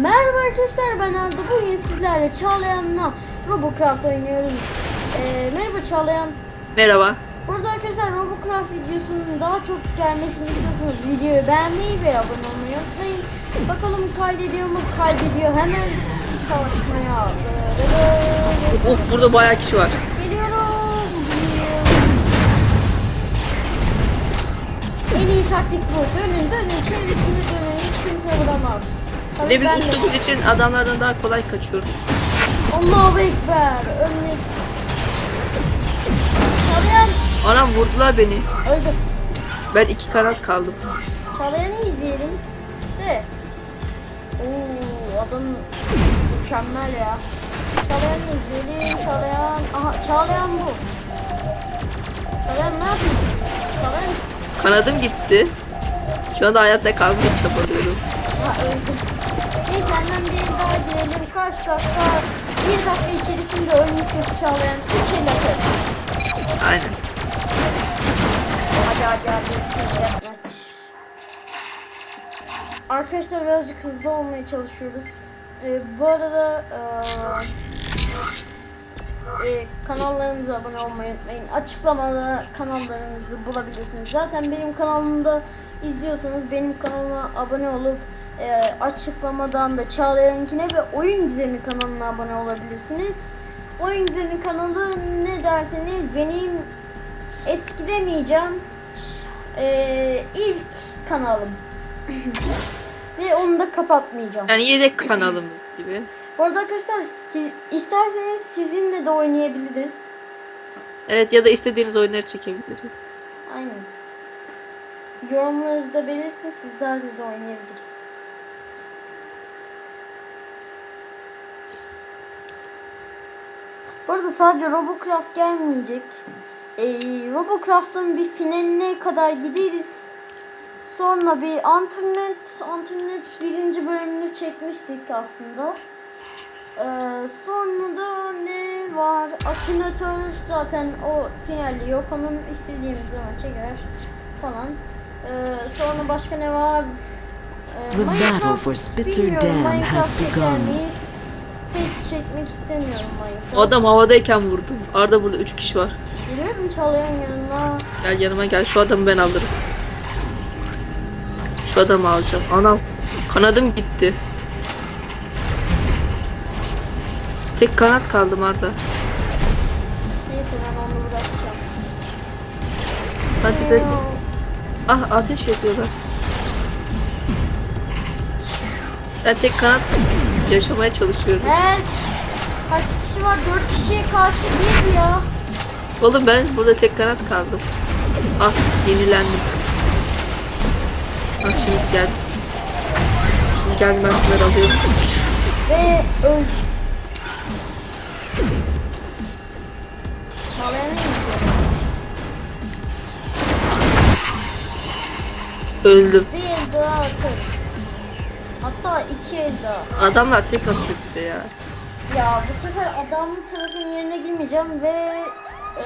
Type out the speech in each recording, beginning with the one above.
Merhaba arkadaşlar ben Arda bugün sizlerle Çağlayan'la Robocraft oynuyoruz. Ee, merhaba Çağlayan. Merhaba. Burada arkadaşlar Robocraft videosunun daha çok gelmesini istiyorsanız videoyu beğenmeyi ve abone olmayı unutmayın. Bakalım kaydediyor mu? Kaydediyor. Hemen savaşmaya. Of, of burada bayağı kişi var. Geliyorum. En iyi taktik bu. Tabii Bir de biz ben de- uçtuğumuz için adamlardan daha kolay kaçıyoruz. Allahu Ekber. Önüne... Çağlayan Anam vurdular beni. öldü. Ben iki kanat kaldım. Çağlayan'ı izleyelim. De. Oo adam mükemmel ya. Çağlayan'ı izleyelim. Çağlayan. Aha Çağlayan bu. Çağlayan ne yapıyorsun? Çağlayan. Kanadım gitti. Şu anda hayatta kalmaya çabalıyorum. Ha öldü. Hemen bir daha girelim. Kaç dakika? Bir dakika içerisinde ölmüşüz Çağlayan. Üç el atarız. Aynen. Hadi hadi hadi. Arkadaşlar birazcık hızlı olmaya çalışıyoruz. Ee, bu arada eee, e, kanallarımıza abone olmayı unutmayın. Açıklamada kanallarımızı bulabilirsiniz. Zaten benim kanalımda izliyorsanız benim kanalıma abone olup e, açıklamadan da Çağlayan'ınkine ve Oyun Gizemi kanalına abone olabilirsiniz. Oyun Gizemi kanalı ne derseniz benim eski demeyeceğim. Ee, ilk kanalım. Ve onu da kapatmayacağım. Yani yedek kanalımız gibi. Bu arada arkadaşlar si- isterseniz sizinle de oynayabiliriz. Evet ya da istediğiniz oyunları çekebiliriz. Aynen. Yorumlarınızda belirsin sizlerle de oynayabiliriz. Bu arada sadece Robocraft gelmeyecek. Ee, Robocraft'ın bir finaline kadar gideriz. Sonra bir Antonet, Antonet birinci bölümünü çekmiştik aslında. Ee, sonra da ne var? Akinator zaten o finali yok. Onun istediğimiz zaman çeker falan. Ee, sonra başka ne var? Ee, The battle for Spitzer bilmiyorum, Dam has begun. miyiz? Pek çekmek istemiyorum. O adam havadayken vurdum. Arda burada üç kişi var. Geliyorum Çağlayan yanına. Gel yanıma gel. Şu adamı ben alırım. Şu adamı alacağım. Anam. Kanadım gitti. Tek kanat kaldım Arda. Neyse ben onu bırakacağım. Hadi hadi. Ah ateş ediyorlar. Ben tek kanat yaşamaya çalışıyorum. Help! Kaç kişi var? Dört kişiye karşı bir ya. Oğlum ben burada tek kanat kaldım. Ah yenilendim. Ah şimdi geldim. Şimdi geldim ben şunları alıyorum. Ve gidiyor. Öldüm. Bir daha atarım. Hatta daha. Adamlar tek atıyor bir de ya. Ya bu sefer adamın tarafının yerine girmeyeceğim ve e,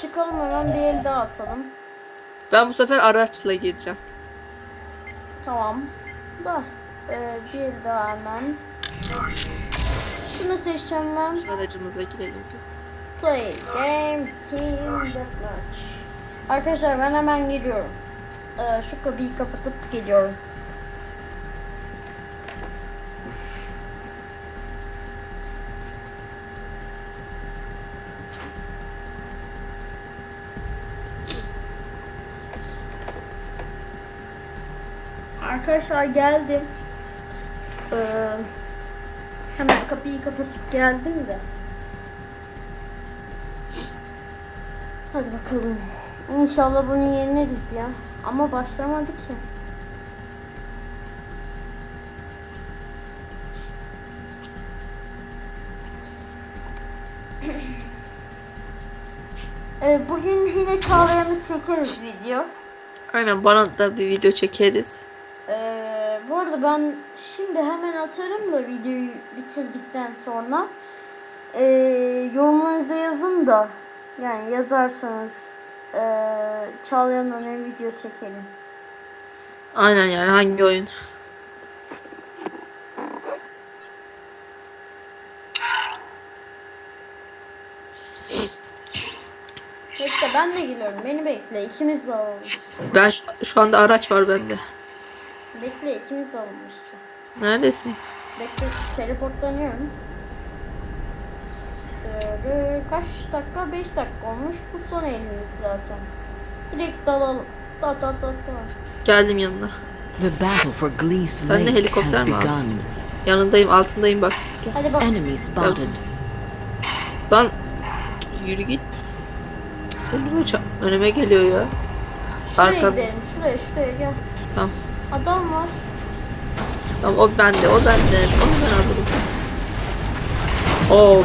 çıkalım hemen bir el daha atalım. Ben bu sefer araçla gireceğim. Tamam. Da e, bir el daha hemen. Şunu seçeceğim ben. Şu aracımıza girelim biz. Play game team deathmatch. Arkadaşlar ben hemen geliyorum. Ee, şu kapıyı kapatıp geliyorum. Arkadaşlar geldim. Ee, hemen kapıyı kapatıp geldim de. Hadi bakalım. İnşallah bunu yeneriz ya. Ama başlamadı ki. Evet, bugün yine Çağlayan'ı çekeriz video. Aynen bana da bir video çekeriz arada ben şimdi hemen atarım da videoyu bitirdikten sonra. Ee, yorumlarınızda yazın da yani yazarsanız e, Çağlayan'la ne video çekelim. Aynen yani hangi oyun? İşte ben de geliyorum. Beni bekle. İkimiz de alalım. Ben şu, şu anda araç var bende. Bekle ikimiz de alalım işte. Neredesin? Bekle teleportlanıyorum. Böyle kaç dakika? 5 dakika olmuş. Bu son elimiz zaten. Direkt dalalım. Da da da da. Geldim yanına. The battle for Glees Sen de helikopter has mi aldın? begun. Yanındayım, altındayım bak. Hadi bak. Enemy spotted. Lan yürü git. Önüme geliyor ya. Şuraya Arkan- gidelim. Şuraya şuraya gel. Tamam. Adam var. Tamam o bende, o bende. Onu ben alırım. Oo,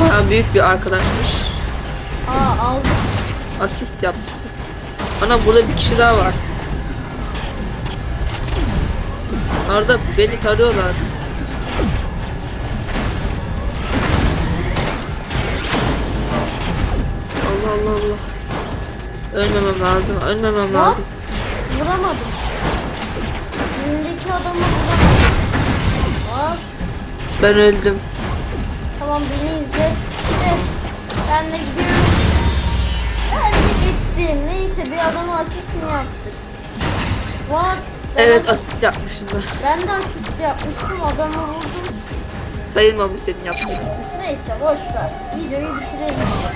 bayağı büyük bir arkadaşmış. Aa aldım. Asist yaptık biz. Ana burada bir kişi daha var. Arada beni tarıyorlar. Allah Allah Allah. Ölmemem lazım. Ölmemem Hop. lazım. Vuramadım. Önündeki adamı vuramadım. Bak. Ben öldüm. Tamam beni izle. İşte ben de gidiyorum. Ben de gittim. Neyse bir adama asist mi yaptık? What? Ben Evet asist- asist yapmışım ben. Ben de asist yapmıştım. Adamı vurdum. Sayılmamış senin yaptığın asist. Neyse boş ver. Videoyu bitirelim.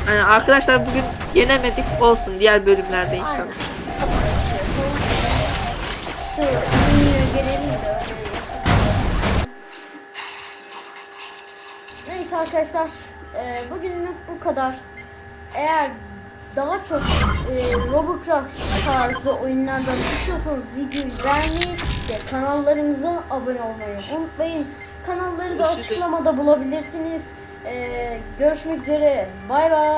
Yani arkadaşlar bugün yenemedik olsun diğer bölümlerde inşallah. Aynen. Şu gelelim de yapalım. Neyse arkadaşlar e, bugünlük bu kadar. Eğer daha çok e, Robocraft tarzı oyunlardan istiyorsanız videoyu beğenmeyi ve kanallarımıza abone olmayı unutmayın. Kanalları da açıklamada bulabilirsiniz. E, görüşmek üzere. Bay bay.